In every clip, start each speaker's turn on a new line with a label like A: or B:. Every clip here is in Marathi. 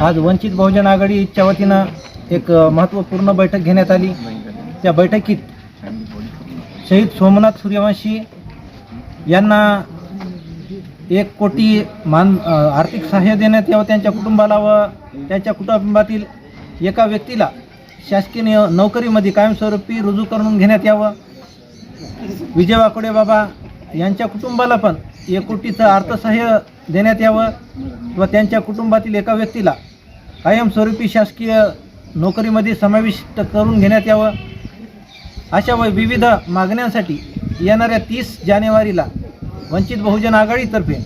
A: आज वंचित बहुजन आघाडीच्या वतीनं एक महत्त्वपूर्ण बैठक घेण्यात आली. त्या बैठकीत शहीद सोमनाथ सूर्यवंशी यांना एक कोटी मान आर्थिक सहाय्य देण्यात यावं त्यांच्या कुटुंबाला व त्यांच्या कुटुंबातील एका व्यक्तीला शासकीय नोकरीमध्ये कायमस्वरूपी रुजू करून घेण्यात यावं. विजय वाकोडे बाबा यांच्या कुटुंबाला पण एक कोटीचं अर्थसहाय्य देण्यात यावं व त्यांच्या कुटुंबातील एका व्यक्तीला कायमस्वरूपी शासकीय नोकरीमध्ये समाविष्ट करून घेण्यात यावं. अशा व विविध मागण्यांसाठी येणाऱ्या तीस जानेवारीला वंचित बहुजन आघाडीतर्फे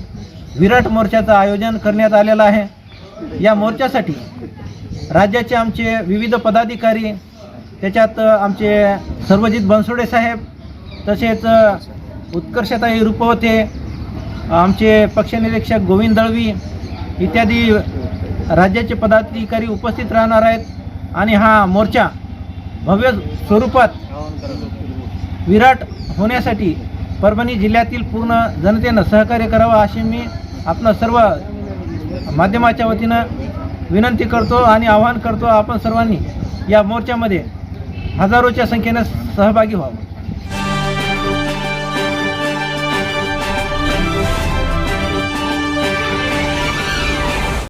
A: विराट मोर्चाचं आयोजन करण्यात आलेलं आहे. या मोर्चासाठी राज्याचे आमचे विविध पदाधिकारी त्याच्यात आमचे सर्वजित बनसोडे साहेब तसेच उत्कर्षताही रूप होते. आमचे पक्षनिरीक्षक गोविंद दळवी इत्यादी राज्याचे पदाधिकारी उपस्थित राहणार आहेत. आणि हा मोर्चा भव्य स्वरूपात विराट होण्यासाठी परभणी जिल्ह्यातील पूर्ण जनतेनं सहकार्य करावं अशी मी आपणा सर्व माध्यमाच्या वतीनं विनंती करतो आणि आवाहन करतो. आपण सर्वांनी या मोर्चामध्ये हजारोच्या संख्येनं सहभागी व्हावं.